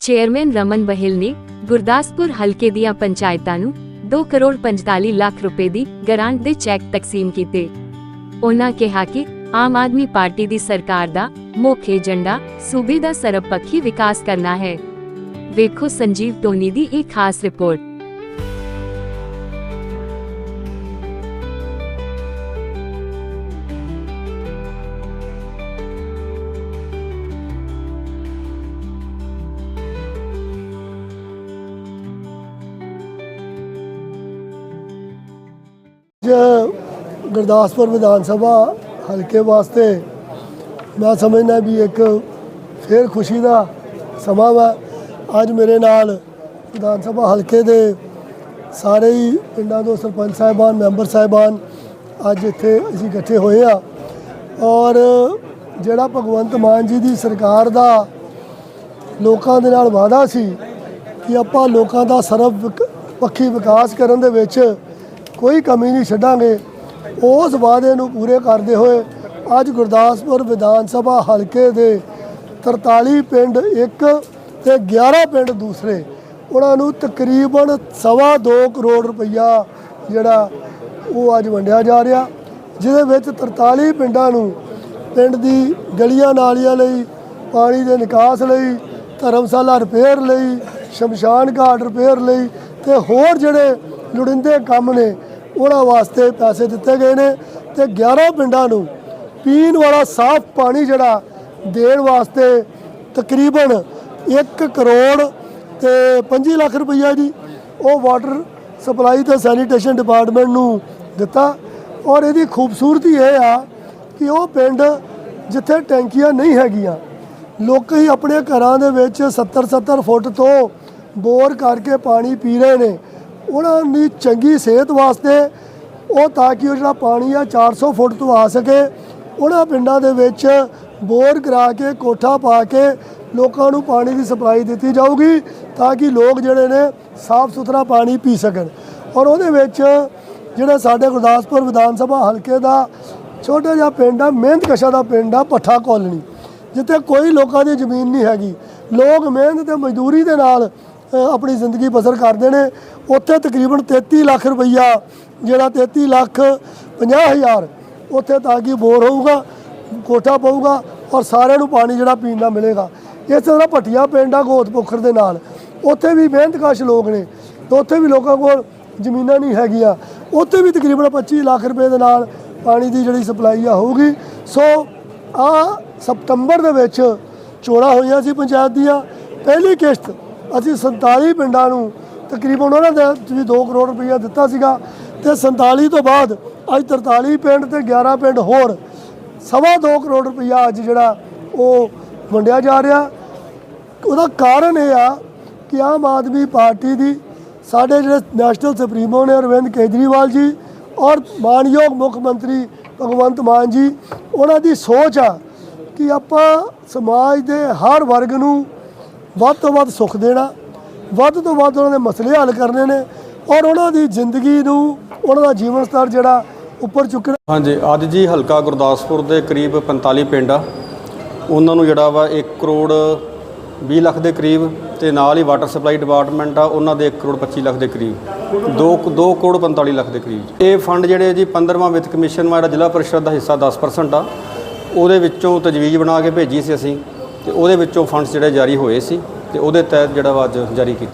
Chairman Raman Behl ਨੇ ਗੁਰਦਾਸਪੁਰ ਹਲਕੇ ਦੀਆਂ ਪੰਚਾਇਤਾਂ ਨੂੰ 2 ਕਰੋੜ 45 ਲੱਖ ਰੁਪਏ ਦੀ ਗ੍ਰਾਂਟ ਦੇ ਚੈੱਕ ਤਕਸੀਮ ਕੀਤੇ। ਉਹਨਾਂ ਕਿਹਾ ਕਿ ਆਮ ਆਦਮੀ ਪਾਰਟੀ ਦੀ ਸਰਕਾਰ ਦਾ ਮੁੱਖ ਏਜੰਡਾ ਸੂਬੇ ਦਾ ਸਰਬਪੱਖੀ ਵਿਕਾਸ ਕਰਨਾ ਹੈ। ਵੇਖੋ ਸੰਜੀਵ ਟੋਨੀ ਦੀ ਇੱਕ ਖਾਸ ਰਿਪੋਰਟ। ਗੁਰਦਾਸਪੁਰ ਵਿਧਾਨ ਸਭਾ ਹਲਕੇ ਵਾਸਤੇ ਮੈਂ ਸਮਝਦਾ ਵੀ ਇੱਕ ਫੇਰ ਖੁਸ਼ੀ ਦਾ ਸਮਾਂ ਵਾ। ਅੱਜ ਮੇਰੇ ਨਾਲ ਵਿਧਾਨ ਸਭਾ ਹਲਕੇ ਦੇ ਸਾਰੇ ਹੀ ਪਿੰਡਾਂ ਤੋਂ ਸਰਪੰਚ ਸਾਹਿਬਾਨ, ਮੈਂਬਰ ਸਾਹਿਬਾਨ ਅੱਜ ਇੱਥੇ ਅਸੀਂ ਇਕੱਠੇ ਹੋਏ ਆ। ਔਰ ਜਿਹੜਾ ਭਗਵੰਤ ਮਾਨ ਜੀ ਦੀ ਸਰਕਾਰ ਦਾ ਲੋਕਾਂ ਦੇ ਨਾਲ ਵਾਅਦਾ ਸੀ ਕਿ ਆਪਾਂ ਲੋਕਾਂ ਦਾ ਸਰਵ ਪੱਖੀ ਵਿਕਾਸ ਕਰਨ ਦੇ ਵਿੱਚ ਕੋਈ ਕਮੀ ਨਹੀਂ ਛੱਡਾਂਗੇ। ਉਸ ਵਾਅਦੇ ਨੂੰ ਪੂਰੇ ਕਰਦੇ ਹੋਏ ਅੱਜ ਗੁਰਦਾਸਪੁਰ ਵਿਧਾਨ ਸਭਾ ਹਲਕੇ ਦੇ 43 ਪਿੰਡ ਇੱਕ ਤੇ 11 ਪਿੰਡ ਦੂਸਰੇ, ਉਹਨਾਂ ਨੂੰ ਤਕਰੀਬਨ ਸਵਾ ਦੋ ਕਰੋੜ ਰੁਪਈਆ ਜਿਹੜਾ ਉਹ ਅੱਜ ਵੰਡਿਆ ਜਾ ਰਿਹਾ, ਜਿਹਦੇ ਵਿੱਚ 43 ਪਿੰਡਾਂ ਨੂੰ ਪਿੰਡ ਦੀ ਗਲੀਆਂ ਨਾਲੀਆਂ ਲਈ, ਪਾਣੀ ਦੇ ਨਿਕਾਸ ਲਈ, ਧਰਮਸ਼ਾਲਾ ਰਿਪੇਅਰ ਲਈ, ਸ਼ਮਸ਼ਾਨ ਘਾਟ ਰਿਪੇਅਰ ਲਈ ਤੇ ਹੋਰ ਜਿਹੜੇ ਲੋੜੀਂਦੇ ਕੰਮ ਨੇ, ਉਹਨਾਂ ਵਾਸਤੇ ਪੈਸੇ ਦਿੱਤੇ ਗਏ ਨੇ ਤੇ 11 ਪਿੰਡਾਂ ਨੂੰ ਪੀਣ ਵਾਲਾ ਸਾਫ਼ ਪਾਣੀ ਜਿਹੜਾ ਦੇਣ ਵਾਸਤੇ ਤਕਰੀਬਨ 1 ਕਰੋੜ ਤੇ 25 ਲੱਖ ਰੁਪਈਆ ਜੀ ਉਹ ਵਾਟਰ ਸਪਲਾਈ ਤੇ ਸੈਨੀਟੇਸ਼ਨ ਡਿਪਾਰਟਮੈਂਟ ਨੂੰ ਦਿੱਤਾ। ਔਰ ਇਹਦੀ ਖੂਬਸੂਰਤੀ ਇਹ ਆ ਕਿ ਉਹ ਪਿੰਡ ਜਿੱਥੇ ਟੈਂਕੀਆਂ ਨਹੀਂ ਹੈਗੀਆਂ, ਲੋਕ ਹੀ ਆਪਣੇ ਘਰਾਂ ਦੇ ਵਿੱਚ 70 70 ਫੁੱਟ ਤੋਂ ਬੋਰ ਕਰਕੇ ਪਾਣੀ ਪੀ ਰਹੇ ਨੇ। ਉਹਨਾਂ ਦੀ ਚੰਗੀ ਸਿਹਤ ਵਾਸਤੇ ਉਹ ਤਾਂ ਕਿ ਉਹ ਜਿਹੜਾ ਪਾਣੀ ਆ 400 ਫੁੱਟ ਤੋਂ ਆ ਸਕੇ। ਉਹਨਾਂ ਪਿੰਡਾਂ ਦੇ ਵਿੱਚ ਬੋਰ ਕਰਾ ਕੇ, ਕੋਠਾ ਪਾ ਕੇ ਲੋਕਾਂ ਨੂੰ ਪਾਣੀ ਦੀ ਸਪਲਾਈ ਦਿੱਤੀ ਜਾਊਗੀ ਤਾਂ ਕਿ ਲੋਕ ਜਿਹੜੇ ਨੇ ਸਾਫ਼ ਸੁਥਰਾ ਪਾਣੀ ਪੀ ਸਕਣ। ਔਰ ਉਹਦੇ ਵਿੱਚ ਜਿਹੜਾ ਸਾਡੇ ਗੁਰਦਾਸਪੁਰ ਵਿਧਾਨ ਸਭਾ ਹਲਕੇ ਦਾ ਛੋਟਾ ਜਿਹਾ ਪਿੰਡ ਆ, ਮਿਹਨਤ ਕਸ਼ਾ ਦਾ ਪਿੰਡ ਆ ਪੱਠਾ ਕਾਲੋਨੀ, ਜਿੱਥੇ ਕੋਈ ਲੋਕਾਂ ਦੀ ਜ਼ਮੀਨ ਨਹੀਂ ਹੈਗੀ। ਲੋਕ ਮਿਹਨਤ ਤੇ ਮਜ਼ਦੂਰੀ ਦੇ ਨਾਲ ਆਪਣੀ ਜ਼ਿੰਦਗੀ ਬਸਰ ਕਰਦੇ ਨੇ। ਉੱਥੇ ਤਕਰੀਬਨ 33 ਲੱਖ ਰੁਪਈਆ, ਜਿਹੜਾ 33 ਲੱਖ 50 ਹਜ਼ਾਰ ਉੱਥੇ ਤਾਂ ਕਿ ਬੋਰ ਹੋਊਗਾ, ਕੋਠਾ ਪਊਗਾ ਔਰ ਸਾਰਿਆਂ ਨੂੰ ਪਾਣੀ ਜਿਹੜਾ ਪੀਣ ਦਾ ਮਿਲੇਗਾ। ਇਸ ਤਰ੍ਹਾਂ ਭੱਟੀਆ ਪਿੰਡ ਆ ਗੋਤ ਦੇ ਨਾਲ। ਉੱਥੇ ਵੀ ਮਿਹਨਤਕਸ਼ ਲੋਕ ਨੇ ਤੇ ਉੱਥੇ ਵੀ ਲੋਕਾਂ ਕੋਲ ਜ਼ਮੀਨਾਂ ਨਹੀਂ ਹੈਗੀਆਂ। ਉੱਥੇ ਵੀ ਤਕਰੀਬਨ 25 ਲੱਖ ਰੁਪਏ ਦੇ ਨਾਲ ਪਾਣੀ ਦੀ ਜਿਹੜੀ ਸਪਲਾਈ ਆ ਹੋਊਗੀ। ਸੋ ਆ ਸਤੰਬਰ ਦੇ ਵਿੱਚ ਚੋਣਾਂ ਹੋਈਆਂ ਸੀ ਪੰਚਾਇਤ ਦੀਆਂ। ਪਹਿਲੀ ਕਿਸ਼ਤ ਅਸੀਂ 47 ਪਿੰਡਾਂ ਨੂੰ ਤਕਰੀਬਨ ਉਹਨਾਂ ਦੇ ਵੀ 2 ਕਰੋੜ ਰੁਪਈਆ ਦਿੱਤਾ ਸੀਗਾ ਤੇ 47 ਤੋਂ ਬਾਅਦ ਅੱਜ 43 ਪਿੰਡ ਤੇ 11 ਪਿੰਡ ਹੋਰ ਸਵਾ ਦੋ ਕਰੋੜ ਰੁਪਈਆ ਅੱਜ ਜਿਹੜਾ ਉਹ ਵੰਡਿਆ ਜਾ ਰਿਹਾ। ਉਹਦਾ ਕਾਰਨ ਇਹ ਆ ਕਿ ਆਮ ਆਦਮੀ ਪਾਰਟੀ ਦੀ ਸਾਡੇ ਜਿਹੜੇ ਨੈਸ਼ਨਲ ਸੁਪਰੀਮੋ ਨੇ ਅਰਵਿੰਦ ਕੇਜਰੀਵਾਲ ਜੀ ਔਰ ਮਾਨਯੋਗ ਮੁੱਖ ਮੰਤਰੀ ਭਗਵੰਤ ਮਾਨ ਜੀ, ਉਹਨਾਂ ਦੀ ਸੋਚ ਆ ਕਿ ਆਪਾਂ ਸਮਾਜ ਦੇ ਹਰ ਵਰਗ ਨੂੰ ਵੱਧ ਤੋਂ ਵੱਧ ਸੁੱਖ ਦੇਣਾ, ਵੱਧ ਤੋਂ ਵੱਧ ਉਹਨਾਂ ਦੇ ਮਸਲੇ ਹੱਲ ਕਰਨੇ ਨੇ ਔਰ ਉਹਨਾਂ ਦੀ ਜ਼ਿੰਦਗੀ ਨੂੰ ਉਹਨਾਂ ਦਾ ਜੀਵਨ ਸਤਰ ਜਿਹੜਾ ਉੱਪਰ ਚੁੱਕਣਾ ਹਾਂਜੀ, ਅੱਜ ਜੀ ਹਲਕਾ ਗੁਰਦਾਸਪੁਰ ਦੇ ਕਰੀਬ 45 ਪਿੰਡ ਆ। ਉਹਨਾਂ ਨੂੰ ਜਿਹੜਾ ਵਾ 1 ਕਰੋੜ 20 ਲੱਖ ਦੇ ਕਰੀਬ ਤੇ ਨਾਲ ਹੀ ਵਾਟਰ ਸਪਲਾਈ ਡਿਪਾਰਟਮੈਂਟ ਆ, ਉਹਨਾਂ ਦੇ 1 ਕਰੋੜ 25 ਲੱਖ ਦੇ ਕਰੀਬ। 2 2 ਕਰੋੜ 45 ਲੱਖ ਦੇ ਕਰੀਬ। ਇਹ ਫੰਡ ਜਿਹੜੇ ਜੀ 15ਵਾਂ ਵਿੱਤ ਕਮਿਸ਼ਨ ਵਾ, ਜਿਹੜਾ ਜ਼ਿਲ੍ਹਾ ਪਰਿਸ਼ਦ ਦਾ ਹਿੱਸਾ 10% ਆ, ਉਹਦੇ ਵਿੱਚੋਂ ਤਜਵੀਜ਼ ਬਣਾ ਕੇ ਭੇਜੀ ਸੀ ਅਸੀਂ। ਤੇ ਉਹਦੇ ਵਿੱਚੋਂ ਫੰਡਸ ਜਿਹੜੇ ਜਾਰੀ ਹੋਏ ਸੀ ਤੇ ਉਹਦੇ ਤਹਿਤ ਜਿਹੜਾ ਵਾ ਅੱਜ ਜਾਰੀ ਕੀਤਾ